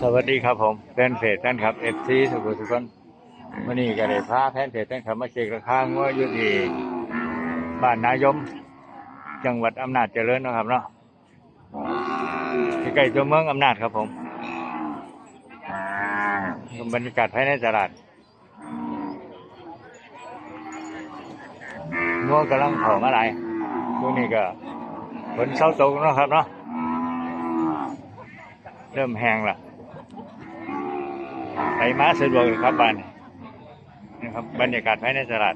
สวัสดีครับผมแฟนเพจแฟนครับเอฟซีสุขุมทุกคนวันนี้ก็ได้พาแฟนเพจแฟนคลับมาเช็คราคางัวอยู่ที่บ้านนายม จังหวัดอำนาจเจริญนะครับเนาะใกล้ตัวเมืองอำนาจครับผมบรรยากาศภายในตลาดงัวกำลังของอะไรช่วนี้ก็ฝนเช้าตกนะครับเนาะ เริ่มแห้งละไปมาสะดวกเลยครับบ้านนี้นะครับบรรยากาศภายในตลาด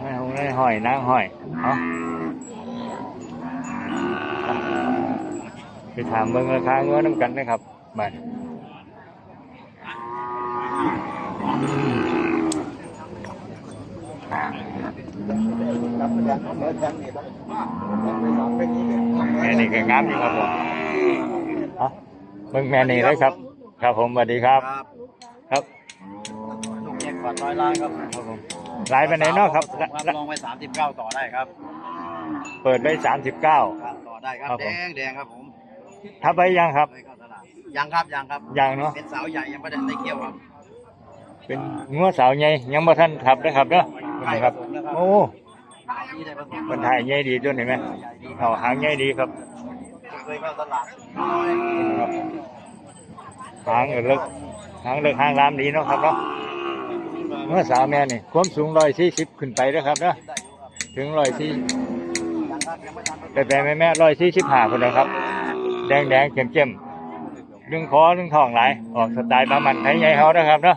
ไม่หงไม่หอยนางหอยเอาไปถามเบิ้งราคาเงินน้ำกันนะครับบ้าน แม่นี่ก็งามอยู่ครับผมเอาเบิ่งแม่นี่เลยครับ ครับผมสวัสดีครับ ครับครับลูกเจ็ดก่อนร้อยล้านครับครับผมหลายไปไหนเนาะครับครับ ลองไปสามสิบเก้าต่อได้ครับ เปิดไว้สามสิบเก้าครับต่อได้ครับครับแดผมงแดงครับผมทับไปยังครับไปเข้าตลาดยังครับยังครับยังเนาะเป็นสาวใหญ่ยังไม่ได้ได้เกี่ยวครับ เป็นงัวสาวใหญ่ยังบ่ทันขับนะครับเนาะนี่ครับ โอ้ สาวที่ได้ผสมมันถ่ายใหญ่ดีด้วยเห็นไหมเขาหางใหญ่ดีครับเคยเข้าตลาดครับหางเลิกหางเลิกหางลามดีเนาะครับเนาะเมื่อสาวแม่นี่ความสูงร้อยสี่สิบขึ้นไปแล้วครับเนาะถึงร้อยสี่ยังครับยังไม่ทันแต่แม่แม่ร้อยสี่สิบห้าคนนะครับ แดงแดงเข้มเข้มๆดึงคอดึงท้องหลาย ออกสไตล์บามันไทยใหญ่เขานะครับเนาะ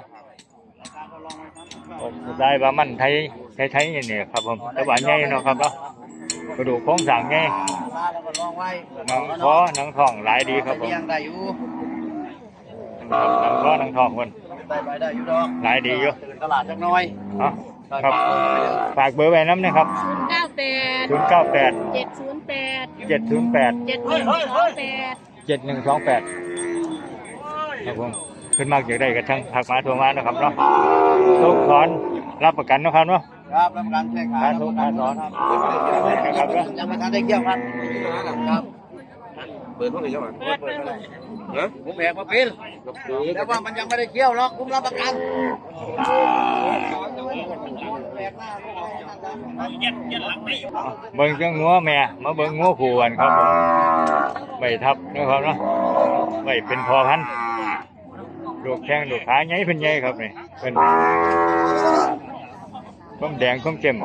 ราคาก็ลองไปสามสิบเก้าออกสไตล์บามันไทย ไทยไทยๆนี่ครับผมแต่ว่าใหญ่เนาะครับเนาะกระดูกโครงสร้างใหญ่ราคาแล้วก็ลองไว้หนังคอหนังท้องหลายดีครับผมเลี้ยงได้อยู่หนังคอหนังท้องคนได้ไปได้อยู่ดอกหลายดีอยู่ตื่นตลาดจักหน้อยเนาะครับฝากเบอร์ไว้น้ำนะครับเก้าแปดศูนย์เก้าแปดเจ็ดศูนย์แปดเจ็ดศูนย์แปดเจ็ดหนึ่งสองแปดเจ็ดหนึ่งสองแปดครับผมขึ้นมากอยากได้กระทั่งผักมาโทรมานะครับเนาะทุกถอนรับประกันเนาะครับเนาะ ครับรับประกันแค่ขายขาทุกขาถอนครับนะครับเนาะยังไม่ทันได้เกี่ยวครับครับเปิดเท่าไหร่ยังไงเปิดเปิดเท่าไหร่ฮะผมแพงมาเป็นแต่ว่ามันยังไม่ได้เกี่ยวหรอกผมรับประกันเบิ่งจังงัวแม่มาเบิ่งงัวผูกันครับผมไม่ทับนะครับเนาะไม่เป็นพอพันธุ์ลูกแข้งลูกขาใหญ่เป็นใหญ่ครับนี่เป็น ต้มแดงต้มเข็ม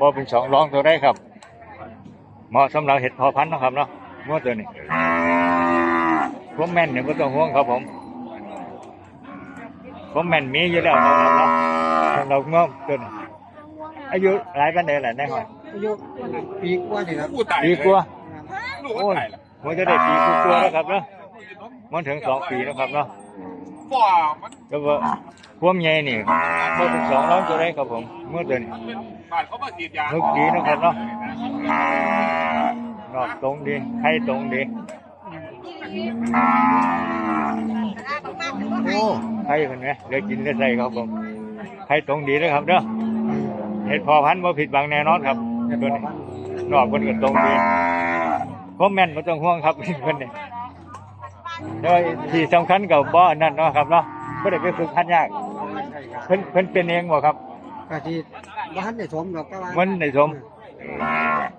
บ่เป็นสองรองตัวได้ครับ เหมาะสำหรับเห็ดพอพันธุ์เนาะครับเนาะงัวตัวนี้พวกแม่นเนี่ยก็ต้องห่วงครับผมพวกแม่นมีอยู่แล้วนะครับเนาะสำหรับงัวตัวนี้อายุหลายปันเดแหละได้หอยอายุปีกว่านี่ครับกูตายปีกว่าลูกก็โอ้ยตายละมันจะได้ปีกว่าแล้วครับเนาะมันถึงสองปีแล้วครับเนาะบ่ามันก็ว่า พวกใหญ่นี่ก็เป็นสองร้อยตัวได้ครับผมเมื่อเดือนเป็นบ้านเขามาฉีดยานึกดีนะครับเนาะนอกตรงดีให้ตรงดีโอ้ให้คนไหมเดี๋ยวกินได้ใส่ครับผมให้ตรงดีเลยครับเนาะเห็ดพอพันธุ์บ่ผิดบังแน่นอนครับตัวนี้นอกคนก็ตรงดีเพราะแม่นไม่ต้องห่วงครับคนนี้โดยที่สำคัญกับบ่อนั่นเนาะครับเนาะไม่ได้ไปฝึกพันยาก เพิ่นเพิ่นเป็นเองบ่ครับ ก็ที่บ้านได้สมดอกก็ว่ามันในสม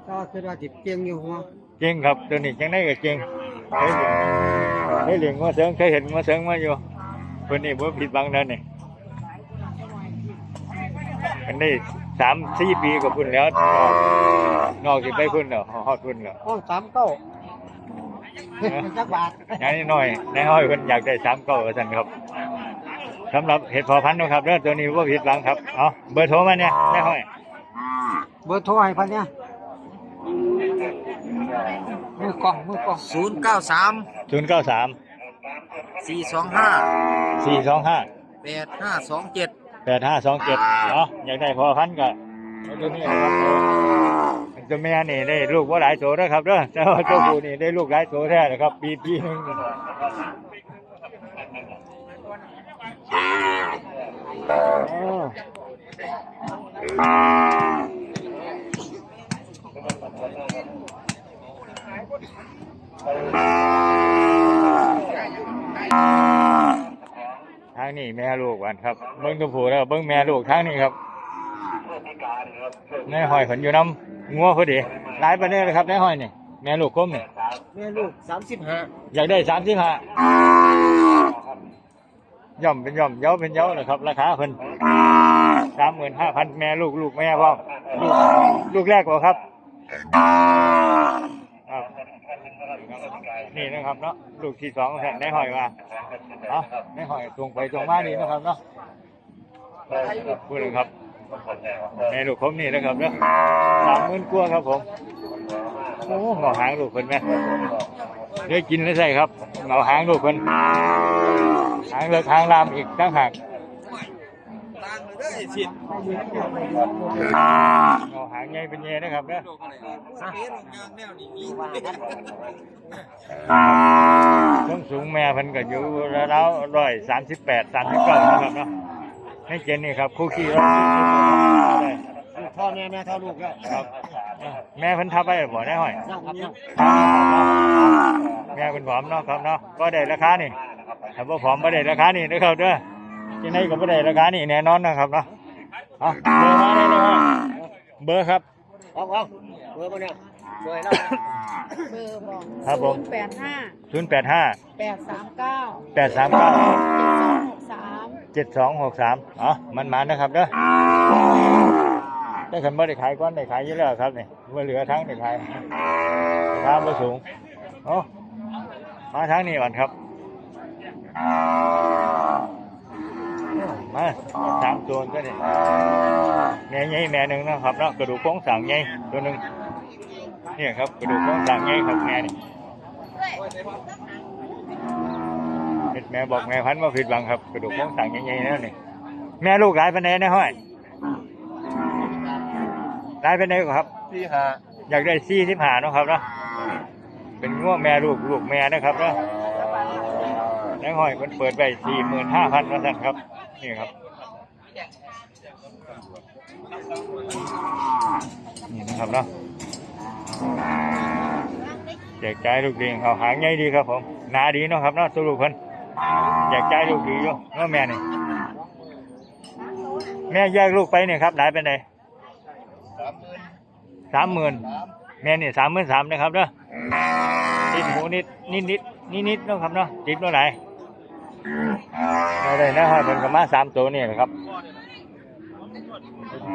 ก็คือว่าติดเตียงอยู่หัวเก่งครับตัวนี้จังได้ก็เก่งได้เลี้ยงได้เลี้ยงงัวเสริงเคยเห็นงัวเสริงมาอยู่เพิ่นนี่บ่ผิดบังนั่นนี่กันได้สามสี่ปีกับพุ่นแล้ว นอกจากไปพุ่นแล้วฮอดพุ่นแล้วห้องสามเก้าเป็นจักบาทอย่างนี้น้อยในห้อยเพิ่นอยากได้สามเก้าว่าซั่นครับ สำหรับเห็ดพอพันธุ์เนาะครับเด้อตัวนี้บ่ผิดหวังครับเอาเบอร์โทรมาเนี่ยในห้อยเบอร์โทรให้พันเนี่ยมือกล้องมือกล้องศูนย์เก้าสามศูนย์เก้าสามสี่สองห้าสี่สองห้าแปดห้าสองเจ็ดแปดห้าสองเจ็ดเนาะอยากได้พอพันก็เอาตัวนี้นะครับตัวแม่นี่ได้ลูกว่าหลายโตนะครับเด้อแต่ว่าตัวผู้นี่ได้ลูกหลายโตแท้นะครับปีปีหนึง ทางนี้แม่ลูกวันครับ เบิ้งตัวผู้แล้วเบิ้งแม่ลูกทางนี้ครับในหอยขนอยู่น้ำงัวพอดีหลายประเด็นเลยครับในหอยนี่แม่ลูกก้มนี่แม่ลูกสามสิบห้าอยากได้สามสิบห้า ย่อมเป็นย่อมเย้าเป็นเย้าเลยครับ ราคาเพิ่นสามหมื่นห้าพันแม่ลูกลูกแม่พ่อลูกลูกแรกกว่าครับครับ นี่นะครับเนาะลูกที่สองแผ่นได้หอยมาเอาะได้หอยตรงไปตรงมาดีนะครับเนาะพูดเลยครับแม่ลูกผมนี่นะครับเนาะสามหมื่นกว่าครับผมโอ้หงาหางลูกคนไหม เดี๋ยวกินแล้วใส่ครับเหงาหางลูกคนหางเลือกหางลามอีกตั้งหากเหงาหางใหญ่เป็นใหญ่นะครับเนาะส้นสูงแม่เพันก็อยู่แล้วร้อยสามสิบแปดสามสิบเก้านะครับเนาะให้เจนนี่ครับคู่ขี้ร้อยได้ลูกพ่อแม่แม่เท่าลูกแล้วครับ แม่เพันทับไปบ่ได้ห้อยนั่งครับนั่งแม่เป็นผอมเนาะครับเนาะก็ได้ราคานี่ถ้าบ่ผอมบ่ได้ราคานี่นะครับเด้อที่ไหนก็บ่ได้ราคานี่แน่นอนนะครับเนาะเอาเบอร์มาได้เลยครับเบอร์ครับ เอาเอาเบอร์มาเนี่ยช่วยเราเบอร์บอกครับผม แปดห้าศูนย์แปดห้าแปดสามเก้าแปดสามเก้าเจ็ดสองหกสามเจ็ดสองหกสามอ๋อมันมานะครับเด้อ ถ้าขันบ่ได้ขายก้อนได้ขายเยอะแล้วครับเนี่ว่าเหลือทั้งได้ขายราคาบ่สูงโอ้มาทั้งนี้ก่อนครับ มาสามตัวก็นี่แม่ใหญ่แม่หนึ่งนะครับเนาะกระดูกโค้งสางใหญ่ตัวหนึ่งนี่ครับกระดูกโค้งสางใหญ่ครับแม่นี่เฮ็ดแม่บอกแม่พันว่าผิดหวังครับ กระดูกโค้งสางใหญ่ๆนั่นนี่แม่ลูกหลายปานใดนะห้อย หลายปานใดครับ ที่ห้าอยากได้ซี่ที่ผ่านาะครับเนาะเป็นง่วงแม่ลูกลูกแม่นะครับเนาะแล้วห้อยมันเปิดไปสี่หมื่นห้าพันว่าสั่นครับ นี่ครับนี่นะครับเนาะแจกจ่ายลูกดีเขาหางใหญ่ดีครับผมหนาดีเนาะครับเนาะตัวลูกเพิ่นแจกจ่ายลูกดีอยู่เนาะแม่นี่แม่แยกลูกไปเนี่ยครับหลายเป็น ไงสามหมื่นแม่นี่สามหมื่นสามนะครับเนาะติดหูนิดนิดนิดนิดนิดเนาะครับเนาะติดเมื่อไหร่ไม่ได้นะครับเป็นกระมาสามตัวนี่แหละครับ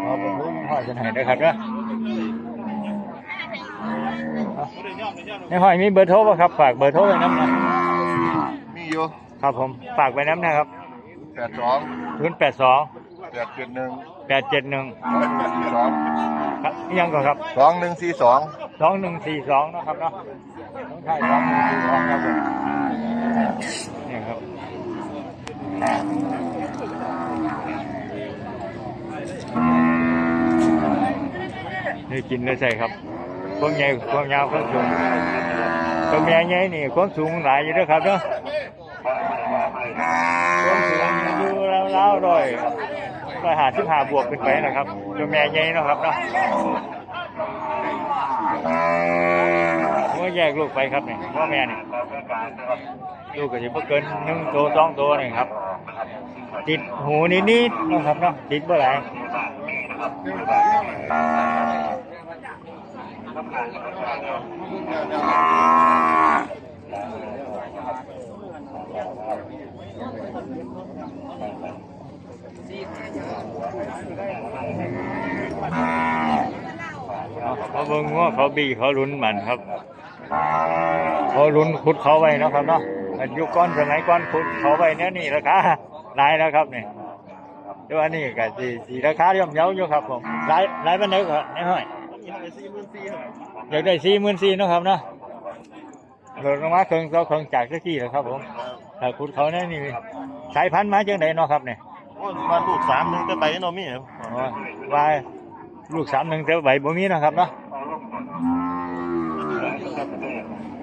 เอาเป็นหูห้อยจะไหนนะครับเนาะเอาในห้อยมีเบอร์โทรป่ะครับ ฝากเบอร์โทรไว้น้ำหนะมีอยู่ครับผมฝากไว้น้ำนะครับแปดสองศูนย์แปดสองแปดเจ็ดหนึ่ง แปดเจ็ดหนึ่งแปดสี่สองยังก่อนครับสองหนึ่งสี่สองสองหนึ่งสี่สองนะครับเนาะต้องใช่สองหนึ่งสี่สองครับผมเนี่ยครับนี่กินแล้วใช่ครับพวกใหญ่พวกยาวพวกสูงตัวเมียใหญ่นี่ความสูงหลายอยู่ด้วยครับเนาะความสูงอยู่ราวๆร้อย ร้อยหาสิบห้าบวกขึ้นไปนะครับตัวเมียใหญ่เนาะครับเนาะผมก็แยกลูกไปครับเนี่ยพ่อแม่เนี่ยลูกก็จะเกินหนึ่งตัวสองตัวนี่ครับ ติดหูนิดๆนะครับเนาะติดเมื่อไหร่ เขาเบิ่งว่าเขาบีเขาลุ้นมันครับ เขาลุ้นขุดเขาไว้เนาะครับเนาะอันยุคก้อนสมัยก้อนขุดเขาไว้เนี่ยนี่ราคาหลายแล้วครับนี่แต่ว่านี่ก็สีสีราคาย่อมเยาอยู่ครับผมหลายหลายปันเด็กครับนี่ห้อยอยากได้สี่หมื่นสี่เนาะครับเนาะลดลงมาเครื่องต่อเครื่องจากสักทีแล้วครับผมถ้าขุดเขาเนี่ยนี่สายพันธุ์มาจังไดเนาะครับเนี่ยมาลูกสามหนึ่งก็ไปโนมี่ครับอ๋อว่าลูกสามหนึ่งแต่ว่าใบบ่มีเนาะครับเนาะ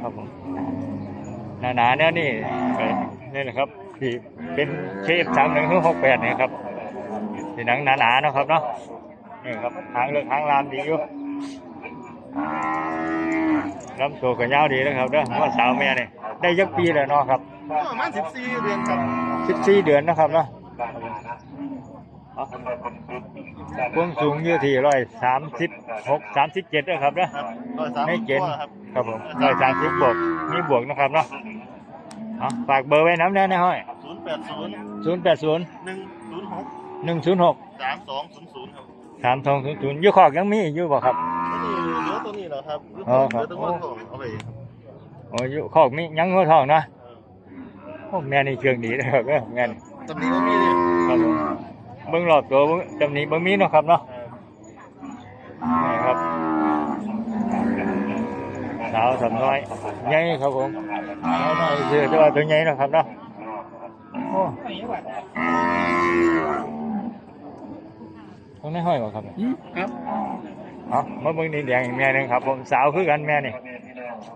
ครับผมหนาๆเนี่ยนี่เอ่อนี่แหละครับที่เป็นเชฟสามหนึ่งถึงหกแปดเนี่ยครับที่หนังหนาๆเนาะครับเนาะนี่ครับหางเลือกหางลามดีอยู่ลำตัวก็ยาวดีนะครับเด้อว่าสาวแม่เนี่ยได้ยักปีแล้วเนาะครับ ประมาณสิบสี่เดือนครับ สิบสี่เดือนนะครับเนาะ ความสูงอยู่ที่ร้อยสามสิบหกสามสิบเจ็ดนะครับเนาะครับร้อยสามในสิบเกณฑ์ครับครับผมร้อยสามสิบบวกมีบวกนะครับเนาะเอาฝากเบอร์ไว้น้ำแน่นะห้อยศูนย์แปดศูนย์ศูนย์แปดศูนย์หนึ่งศูนย์หกหนึ่งศูนย์หกสามสองศูนย์ศูนย์ครับสามสองศูนย์ศูนย์อยู่ขอกยังมีอยู่บ่ครับตัวนี้เหลือตัวนี้เหรอครับอ๋อครับเหลือตัวทองเอาไปครับโอ้อยู่ขอกมียังหัวทองนะโอ้แม่นี่เชิงดีนะครับเด้อแม่นี่ตำหนิว่ามีเลยครับผม เบิ่งรอบตัวเบิ่งจำนี้บ่มีเนาะครับเนาะนี่ครับสาวสำน้อยใหญ่ครับผมสาวน้อยเสือแต่ว่าตัวใหญ่เนาะครับเนาะโอ้ตรงนี้ห้อยบ่ครับครับเอามาเบิ่งนี่แดงอีกแม่หนึงครับ ผมสาวคือกันแม่นี่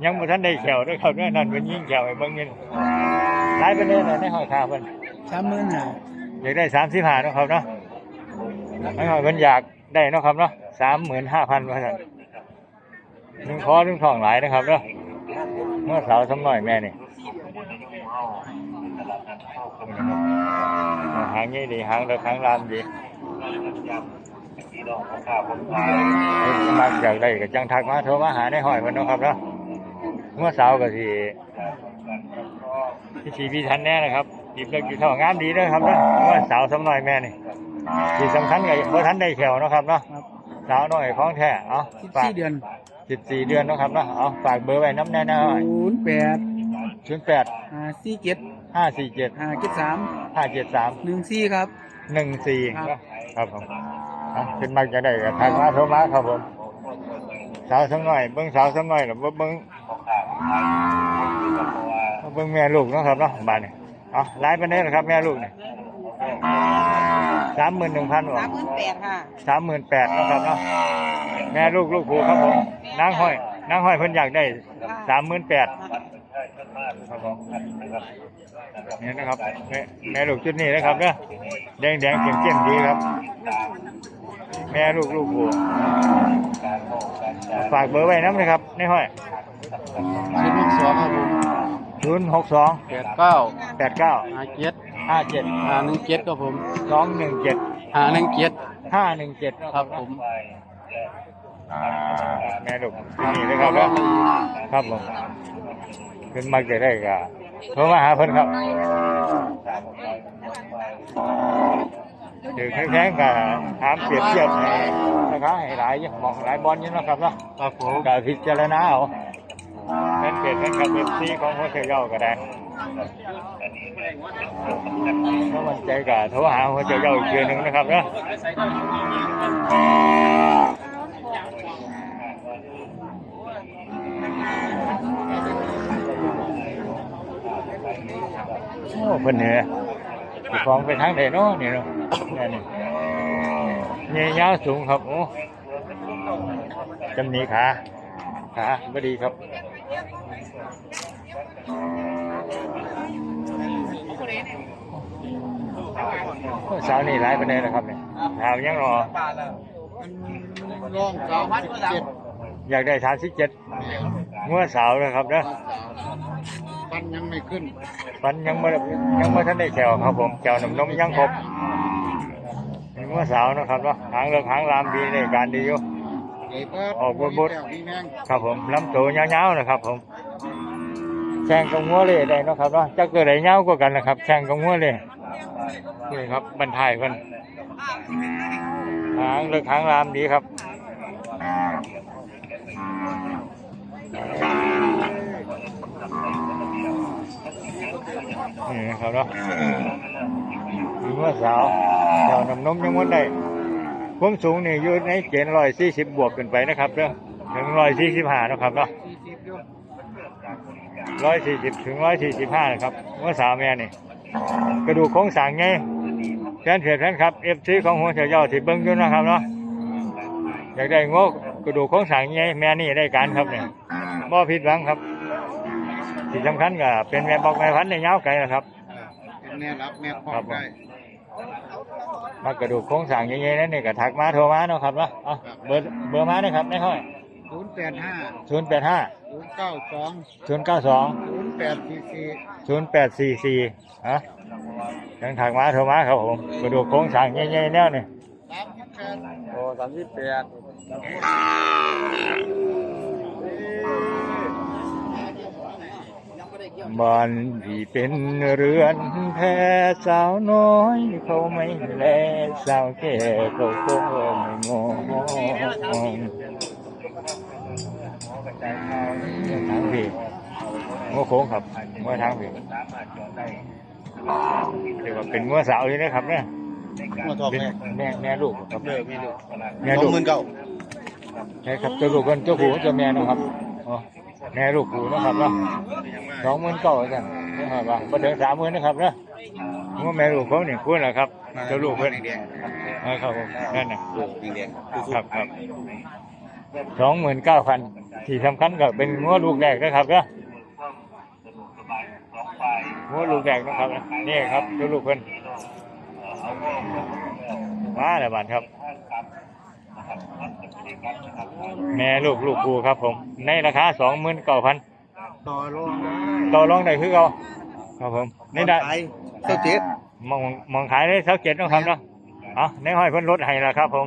ยังบ่ทันได้แขวด้วยครับเนี่ยนั่นเป็นยิ่งแขวให้เบิ่งนี่หลายไปเลยนะในห้อยขาเพิ่นสามหมื่นห้า อยากได้สามสิบห้าเนาะครับเนาะไม่ค่อยเพิ่นอยากได้เนาะครับเนาะสามหมื่นห้าพันว่าซั่นหนึ่งคอหนึ่งทองหลายนะครับเนาะเมื่อสาวสำน้อยแม่นี่หางนี้ดีหางเด็กหางลามดีมักอยากได้ก็จังทักมาโทรมาหาในห้อยเพิ่นนะครับเนาะเมื่อสาวก็สิ พี่ชีพี่ทันแน่นะครับจีบเลิกจีบทองงามดีเด้อครับเนาะเมื่อสาวสำน้อยแม่นี่ที่สำคัญก็บ่ทันได้แขวเนาะครับเนาะสาวน้อยของแท้เอาสิบฝากสี่เดือนสิบสี่เดือนเนาะครับเนาะเอาฝากเบอร์ไว้น้ำแน่นะศูนย์แปดศูนย์แปดห้าสี่เจ็ดห้าสี่เจ็ดห้าเจ็ดสามห้าเจ็ดสามหนึ่งสี่ครับ หนึ่งสี่ครับ ครับผมเอาขึ้นมาจะได้ก็ทางมาโทรมาครับผมสาวสักหน่อยเบิ้งสาวสักหน่อยหรือว่าเบิ้ง เบิ้งแม่ลูกเนาะครับเนาะบ้านนี่เอาไล่ไปได้นะครับ แม่ลูกนี่สามหมื่นหนึ่งพันสามหมื่นแปดค่ะสามหมื่นแปดนาะครับเนาะแม่ลูกลูกผูครับผมนางห้อยนางห้อยเพิ่นอยากได้สามหมื่นแปดครับผมนี่นะครับแม่แม่ลูกชุดนี้นะครับเนาะแดงแดงเขียมเขียมดีครับ แม่ลูกลูกผัวฝากเบอร์ไว้น้ำเลยครับในห้อยศูนย์หกสองครับผม ศูนย์หกสองแปดเก้าแปดเก้าห้าเจ็ดห้าเจ็ดห้าหนึ่งเจ็ดครับผมสองหนึ่งเจ็ดห้าหนึ่งเจ็ดห้าหนึ่งเจ็ดครับผมแม่ลูกชุดนี้เลยครับเนาะครับผมขึ้นมาจะได้ก็โทรมาหาเพิ่นครับเดี๋ยวแข็งๆก็ถามเปรียบเทียบให้นะครับให้หลายอยู่มองหลายบอลอยู่เนาะครับเนาะครับผมก็พิจารณาเอาเป็ นเพจเป็นกับเอฟซีของหัวเสียเย้าก็ได้ถ้ามันใจก็โทรหาหัวเสียเย้าอีกทีหนึ่งนะครับนะโอ้เพิ่นเนี่ยสิของไปทางไหนเนาะนี่เนาะนี่นี่ยยาวสูงครับโอ้จำหนีขาขาไม่ดีครับ สาวนี่ร้ายไปเลยนะครับเนี่ยถามยังรอ ร่องสามสิบเจ็ดอยากได้สามสิบเจ็ดงัวสาวนะครับเนาะฟันยังไม่ขึ้นฟันยังไม่ยังไม่ทันได้แขวครับผมแขวน้ำนมยังครบเป็นงัวสาวนะครับเนาะหางเรืองหางลามดีในการดีอยู่เก็บก็ออกบดบดมีแมงครับผมลำตัวยาวๆนะครับผมแข่งกับงัวเลยได้เนาะครับเนาะจักเกิดอะไรยาวกว่ากันนะครับแข่งกับงัวเลยนี่ครับบรรทายเพิ่นหางเลือกหางรามดีครับนี่นะครับเนาะมีงัวสาวเจ้าน้ำนมยังวันได้ความสูงนี่อยู่ในเกณฑ์ร้อยสี่สิบบวกขึ้นไปนะครับเด้อถึงร้อยสี่สิบห้านะครับเนาะสี่สิบอยู่ ร้อยสี่สิบถึงร้อยสี่สิบห้านะครับเมื่อสาวแม่นี่ กระดูกโครงสร้างไงแฟนเพจแฟนครับเอฟซีของหัวเฉียวยาวที่เบิ้งอยู่นะครับเนาะอยากได้งอกกระดูกโครงสร้างไงแม่นี่ได้การครับเนี่ยบ่ผิดหวังครับที่สำคัญก็เป็นแม่บอกแม่พันธุ์ในยาวไกลนะครับเป็นแม่รับแม่ครอครับบผมได้มากระดูกโครงสร้างยังไงนั่นนี่ก็ทักมาโทรมาเนาะครับเนาะเอาเบอร์เบอร์มานะครับไม่ค่อย ศูนย์แปดห้าศูนย์แปดห้าศูนย์เก้าสองศูนย์เก้าสองศูนย์แปดสี่สี่ศูนย์แปดสี่สี่ฮะยังทางมาโทรมาครับผมกระดูกโค้งสร้างใหญ่ๆแนวนี่โอ้สามสิบแปดบ้านที่เป็นเรือนแพสาวน้อย เขาไม่แลสาวแก่เขาก็ไม่มอง พี่งัวโค้งครับงัวทางพี่เรียกว่าเป็นงัวสาวเลยนะครับเนี่ยมาทองเป็นแม่แม่แม่ลูกครับเด้อมีลูกแม่สอลูงกหมื่นเก้าใช่ครับตัวลูกกันตัวผู้ตัวแม่นะครับอ๋อแม่ลูกผู้นะครับเนาะสองหมื่นเก้าจ้ะนะครับว่าบ่ถึงสามหมื่นนะครับเนาะว่าแม่ลูกเขาเนี่ยคุณเหรอครับตัวลูกเพิ่นเออครับผมนั่นน่ะลูกแดงครับครับ สองหมื่นเก้าพันที่สำคัญก็เป็นงัวลูกแรกนะครับเนาะงัวลูกแรกนะครับนะนี่ครับตัวลูกเพิ่นมาแล้วบานครับ แม่ลูกลูกกูครับผม ในราคาสองหมื่นเก้าพันต่อรองได้ต่อรองได้คือเขาครับผมนี่ได้ขายเจ้าเจ็ดมองมองขายได้เท่าเจ็ดนาะครับเนาะเอาในห้อยเพิ่นลดให้แล้วครับผม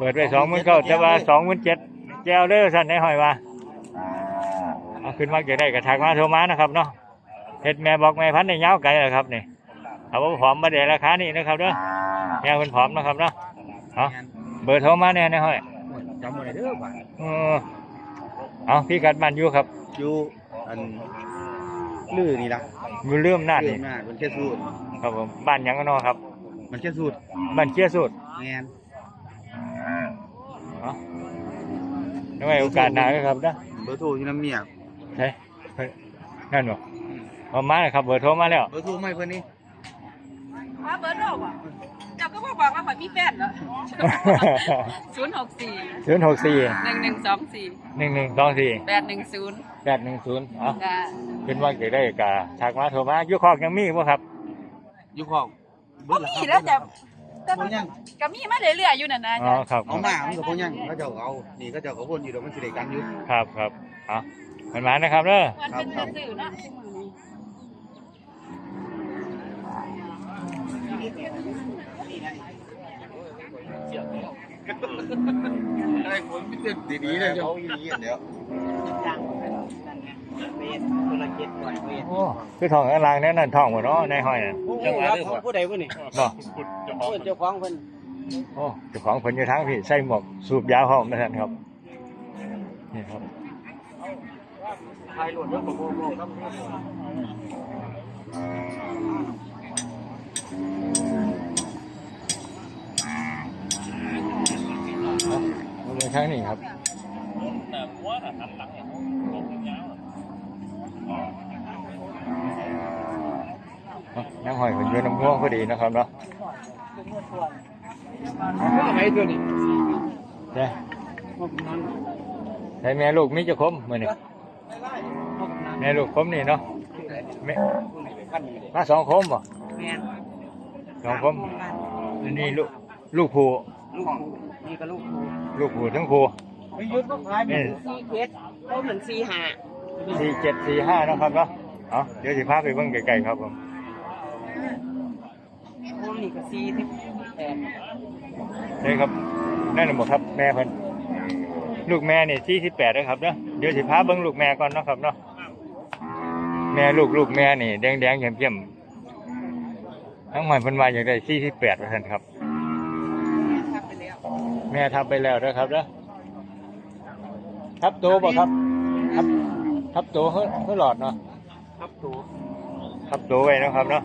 เปิดไปสองหมื่นเก้าแต่ว่าสองหมื่นเจ็ดแจวเด้อสั่นในห้อยว่าเอาขึ้นมาเกี่ได้กับทางมาโทรมานะครับเนาะเห็ดแม่บอกแม่พันธุ์ในยาวไกลเลยครับนี่เอาว่าผอมมาเดี๋ยวราคานี่นะครับเด้อแม่เพิ่นผอมนะครับเนาะเอาเบอร์โทรมาเนี่ยในห้อยจำไว้เด้อป่ะเออเอาพี่กัดมันอยู่ครับอยู่อันลื้อนี่ละอยู่เรื่มนาดลื้อนี่หน้ามันแค่สูตรครับผมบ้านหยังกันเนาะครับ มันแค่สูตรบ้านเชี่ยสุดแงน เอาในไว้โอกาสหน้าก็ครับนะเบอร์โทรที่น้ำเมียใช่เฮ้ยนั่นหรอเอามาเลยครับ เบอร์โทรมาแล้วเบอร์โทรไม่เพื่อนนี่มาเบอร์โทรอะเจ้าก็บอกว่าข่อยมีแฟนเหรอศูนย์หกสี่ศูนย์หกสี่หนึ่งหนึ่งสองสี่หนึ่งหนึ่งสองสี่แปดหนึ่งศูนย์แปดหนึ่งศูนย์เอาจ้าเป็นว่าเกิดได้กะทักมาโทรมาอยุคอกยังมีบ่ครับอยู่ของก็มีแล้วแต่ แต่พ่อยัง ก็มีมาเรื่อยๆอยู่นั่นนะอ๋อจ้ะครับเอามามันกับพ่อยังเขาเจ้าเอานี่เขาเจ้าเขาวนอยู่เดี๋ยวมันสิได้กันอยู่ ครับครับเอามันมานะครับเด้อมันเป็นสื่อๆนะอะไรผมไม่เต็มดีๆเลยเขาอีนี้เดี๋ยว โอ้คือทองข้างล่างนั่นนั่นทองหมดเนาะในห้อยนั่นจังหวะของผู้ใดผู้นี่บ่เจ้าของเพิ่นโอ้เจ้าของเพิ่นอยู่ทางพี่ใส่หมวกสูบยาหอมนั่นครับนี่ครับ ทายหลวดแล้วก็โบกครับมาเลยทางนี้ครับเอาน้ำหอยเป็นอยืนน้ำง่วงพอดีนะครับเนาะผู้ใดตัวนี้ใช่ใช่แม่ลูกมีเจะคมมือนี่แม่ลูกคมนี่เนาะแม่มาสองคมบ่แม่นสองคมอันนี้ลูกลูกผูลูกนี่ก็ลูกลูกผูทั้งผูไม่ยุดก็ขายเป็นสี่เจ็ดเขาเหมือนสี่ห้าสี่เจ็ดสี่ห้าเนาะครับเนาะเอาเดี๋ยวสิพาไปเบิ่งไกลๆครับผม ผมนี่ก็สี่สิบแปดนี่ครับนั่นน่ะหมดครับแม่เพิ่นลูกแม่นี่ที่สิบแปดนะครับเนาะเดี๋ยวสิพาเบิ่งลูกแม่ก่อนเนาะครับเนาะแม่ลูกลูกแม่นี่แดงแดงๆเข้มๆทั้งหมดเพิ่นว่าอย่างไรสี่สิบแปดเปอร์เซ็นต์ครับแม่ทับไปแล้วนะครับเนาะทับโตบ่ครับ ทับทับโตเฮ้ยเฮ้ยหลอดเนาะครับตัว ทับโตไว้นะครับเนาะ